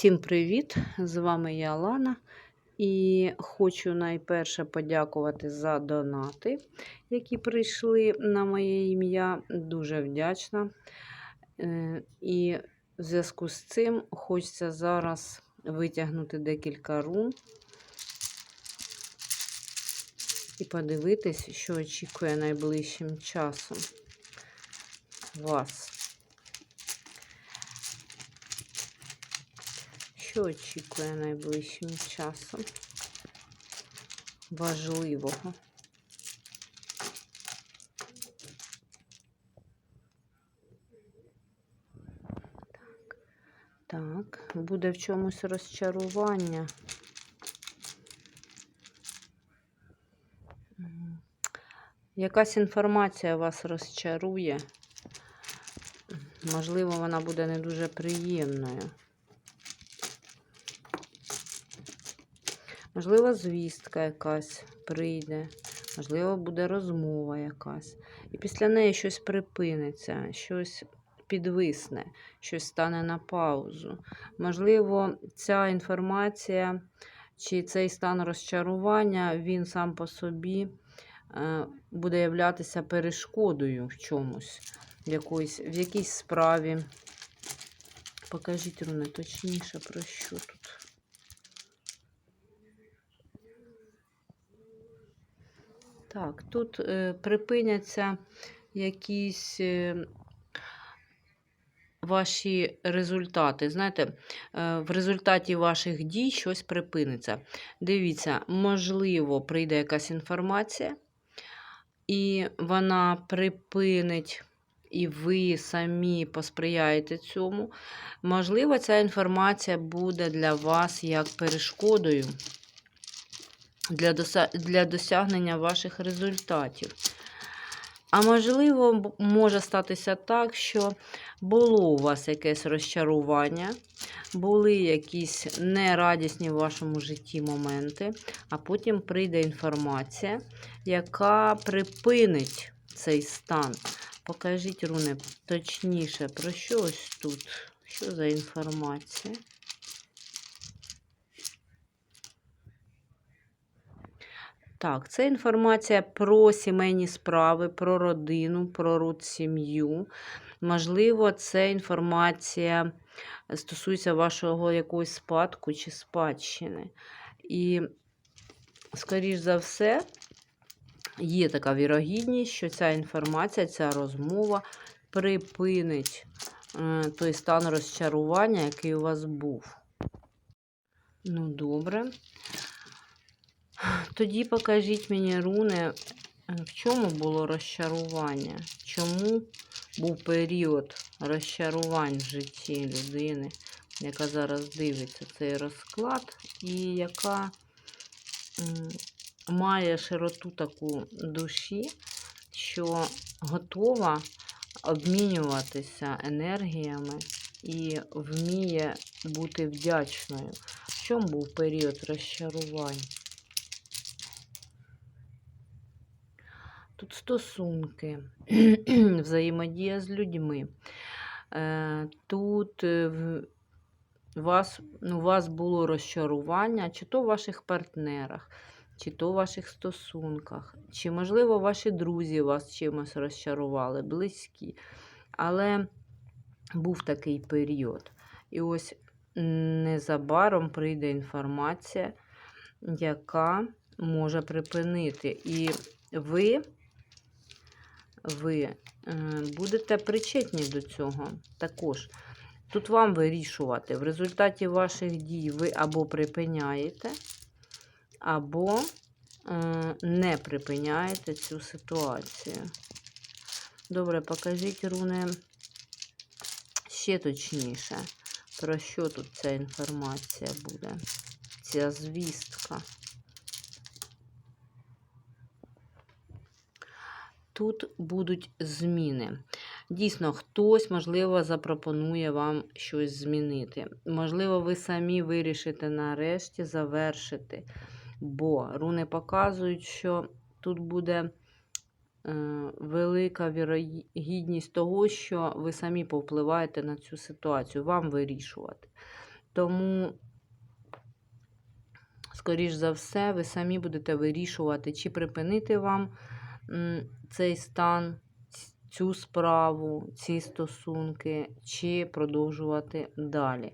Всім привіт! З вами я Лана. І хочу найперше подякувати за донати, які прийшли на моє ім'я. Дуже вдячна. Е, І в зв'язку з цим хочеться зараз витягнути декілька рун і подивитись, що очікує найближчим часом вас. Що очікує найближчим часом? Важливого. Так, буде в чомусь розчарування. Якась інформація вас розчарує. Можливо, вона буде не дуже приємною. Можливо, звістка якась прийде, можливо, буде розмова якась. І після неї щось припиниться, щось підвисне, щось стане на паузу. Можливо, ця інформація чи цей стан розчарування, він сам по собі е, буде являтися перешкодою в чомусь, в, якоїсь, в якійсь справі. Покажіть, Руне, точніше, про що тут. Так, тут е, припиняться якісь е, ваші результати. Знаєте, е, в результаті ваших дій щось припиниться. Дивіться, можливо, прийде якась інформація, і вона припинить. І ви самі посприяєте цьому. Можливо, ця інформація буде для вас як перешкодою для, доса... для досягнення ваших результатів. А можливо, може статися так, що було у вас якесь розчарування, були якісь нерадісні в вашому житті моменти, а потім прийде інформація, яка припинить цей стан. Покажіть, руни, точніше, про що ось тут? Що за інформація? Так, це інформація про сімейні справи, про родину, про род сім'ю. Можливо, це інформація стосується вашого якогось спадку чи спадщини. І, скоріш за все, є така вірогідність, що ця інформація, ця розмова припинить е, той стан розчарування, який у вас був. Ну, добре. Тоді покажіть мені, руни, е, в чому було розчарування? Чому був період розчарувань в житті людини, яка зараз дивиться цей розклад, і яка має широту таку душі, що готова обмінюватися енергіями і вміє бути вдячною. В чому був період розчарувань? Тут стосунки, взаємодія з людьми. Тут вас, ну, у вас було розчарування, чи то в ваших партнерах, чи то в ваших стосунках, чи, можливо, ваші друзі вас чимось розчарували, близькі. Але був такий період. І ось незабаром прийде інформація, яка може припинити. І ви ви е, будете причетні до цього також. Тут вам вирішувати. В результаті ваших дій ви або припиняєте, або е, не припиняєте цю ситуацію. Добре, покажіть, руни, ще точніше, про що тут ця інформація буде, ця звістка. Тут будуть зміни. Дійсно, хтось, можливо, запропонує вам щось змінити. Можливо, ви самі вирішите нарешті завершити. Бо руни показують, що тут буде е, велика вірогідність того, що ви самі повпливаєте на цю ситуацію, вам вирішувати. Тому, скоріш за все, ви самі будете вирішувати, чи припинити вам цей стан, цю справу, ці стосунки, чи продовжувати далі.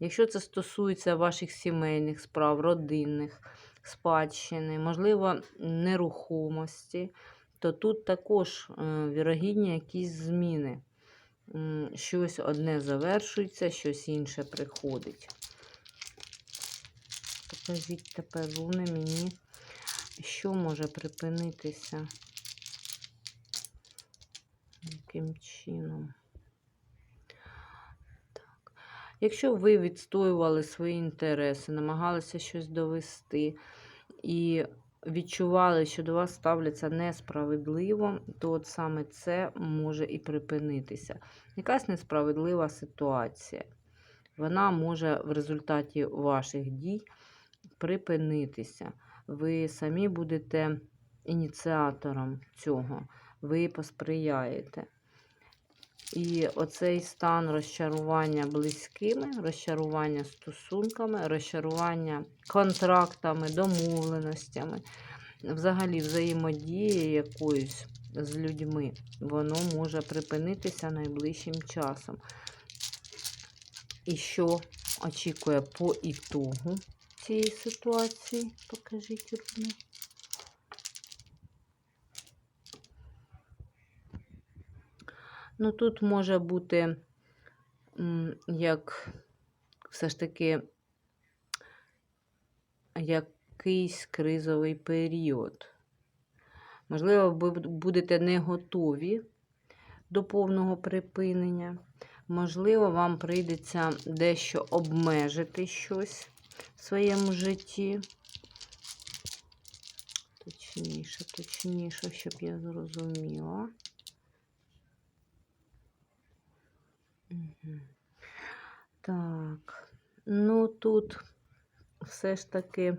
Якщо це стосується ваших сімейних справ, родинних, спадщини, можливо, нерухомості, то тут також е, вірогідні якісь зміни. Щось одне завершується, щось інше приходить. Покажіть тепер руни мені, що може припинитися. Яким чином? Так. Якщо ви відстоювали свої інтереси, намагалися щось довести і відчували, що до вас ставляться несправедливо, то от саме це може і припинитися. Якась несправедлива ситуація. Вона може в результаті ваших дій припинитися. Ви самі будете ініціатором цього, ви посприяєте. І оцей стан розчарування близькими, розчарування стосунками, розчарування контрактами, домовленостями, взагалі взаємодії якоюсь з людьми, воно може припинитися найближчим часом. І що очікує по ітогу цієї ситуації? Покажіть руни. Ну, тут може бути як все ж таки якийсь кризовий період. Можливо, ви будете не готові до повного припинення. Можливо, вам прийдеться дещо обмежити щось в своєму житті. Точніше, точніше, щоб я зрозуміла. Так, ну тут все ж таки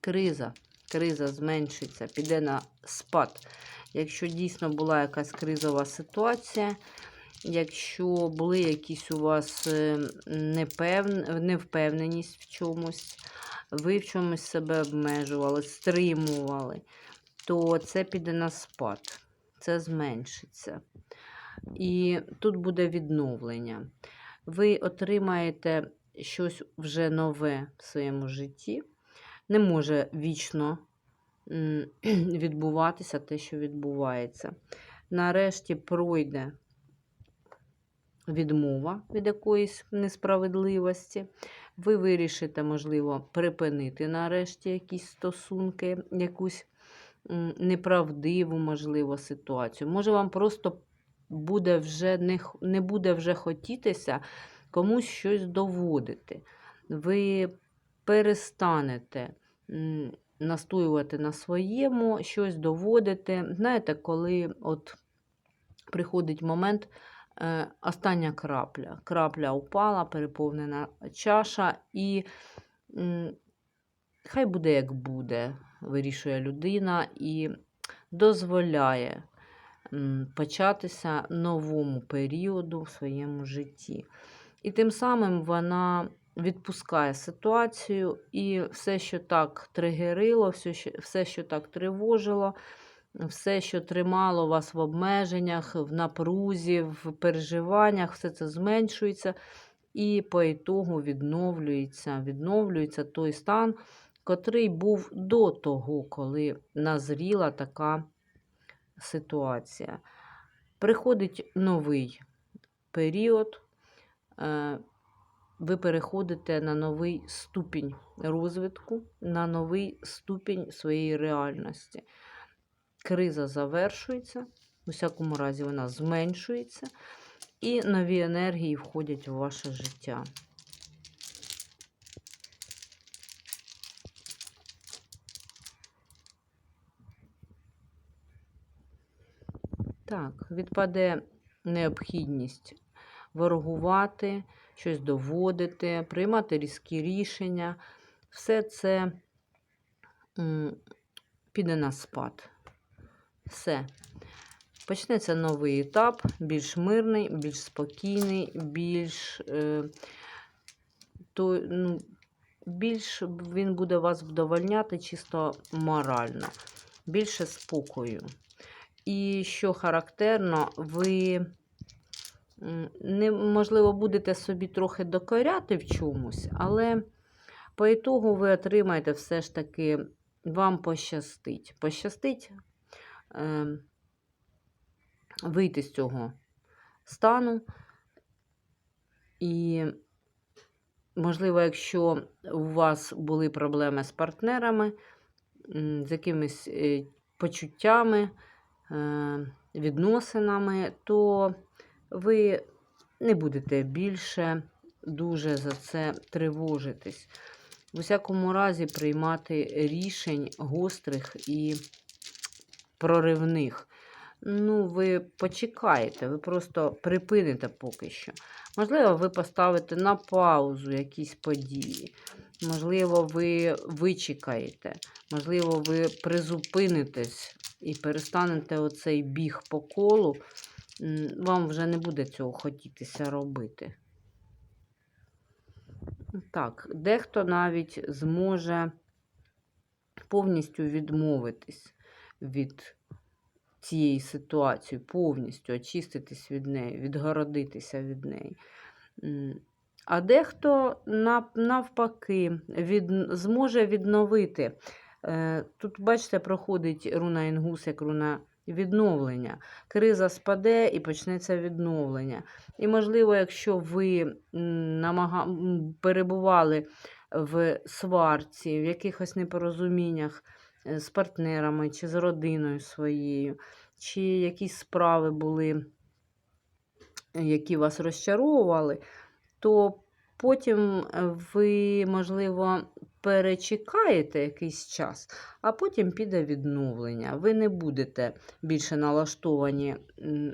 криза. Криза зменшиться, піде на спад. Якщо дійсно була якась кризова ситуація, якщо були якісь у вас е, непевн... невпевненість в чомусь, ви в чомусь себе обмежували, стримували, то це піде на спад, це зменшиться. І тут буде відновлення. Ви отримаєте щось вже нове в своєму житті. Не може вічно відбуватися те, що відбувається. Нарешті пройде відмова від якоїсь несправедливості. Ви вирішите, можливо, припинити нарешті якісь стосунки, якусь неправдиву, можливо, ситуацію. Може, вам просто буде вже не, не буде вже хотітися комусь щось доводити. Ви перестанете настоювати на своєму, щось доводити. Знаєте, коли от приходить момент, е, остання крапля. Крапля упала, переповнена чаша, і хай буде як буде, вирішує людина і дозволяє початися новому періоду в своєму житті. І тим самим вона відпускає ситуацію, і все, що так тригерило, все, що, так тривожило, все, що тримало вас в обмеженнях, в напрузі, в переживаннях, все це зменшується. І по ітогу відновлюється, відновлюється той стан, котрий був до того, коли назріла така ситуація. Приходить новий період, е, ви переходите на новий ступінь розвитку, на новий ступінь своєї реальності. Криза завершується, у всякому разі, вона зменшується, і нові енергії входять в ваше життя. Так, відпаде необхідність ворогувати, щось доводити, приймати різкі рішення. Все це піде на спад. Все. Почнеться новий етап, більш мирний, більш спокійний, більш е, то ну, більш він буде вас вдовольняти чисто морально, більше спокою. І що характерно, ви не, можливо, будете собі трохи докоряти в чомусь, але по ітогу ви отримаєте все ж таки, вам пощастить. Пощастить е, вийти з цього стану. І, можливо, якщо у вас були проблеми з партнерами, з якимись е, почуттями, відносинами, то ви не будете більше дуже за це тривожитись. В усякому разі, приймати рішень гострих і проривних. Ну, ви почекаєте, ви просто припините поки що. Можливо, ви поставите на паузу якісь події. Можливо, ви вичекаєте, можливо, ви призупинитесь і перестанете оцей біг по колу. Вам вже не буде цього хотітися робити. Так, дехто навіть зможе повністю відмовитись від цієї ситуації, повністю очиститись від неї, відгородитися від неї. А дехто навпаки від, зможе відновити. Е, Тут, бачите, проходить руна інгус як руна відновлення. Криза спаде і почнеться відновлення. І, можливо, якщо ви намага... перебували в сварці, в якихось непорозуміннях з партнерами чи з родиною своєю, чи якісь справи були, е, які вас розчаровували, то потім е, ви, можливо, перечекаєте якийсь час, а потім піде відновлення. Ви не будете більше налаштовані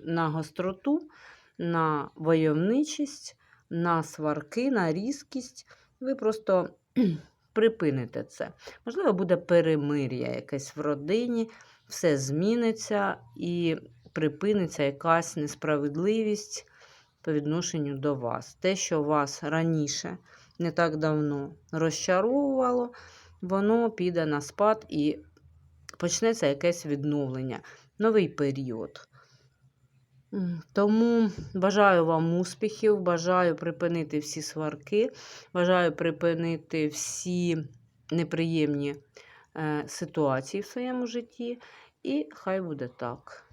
на гостроту, на войовничість, на сварки, на різкість. Ви просто припините це. Можливо, буде перемир'я якесь в родині, все зміниться і припиниться якась несправедливість по відношенню до вас. Те, що вас раніше, не так давно розчаровувало, воно піде на спад і почнеться якесь відновлення, новий період. Тому бажаю вам успіхів, бажаю припинити всі сварки, бажаю припинити всі неприємні е, ситуації в своєму житті. І хай буде так.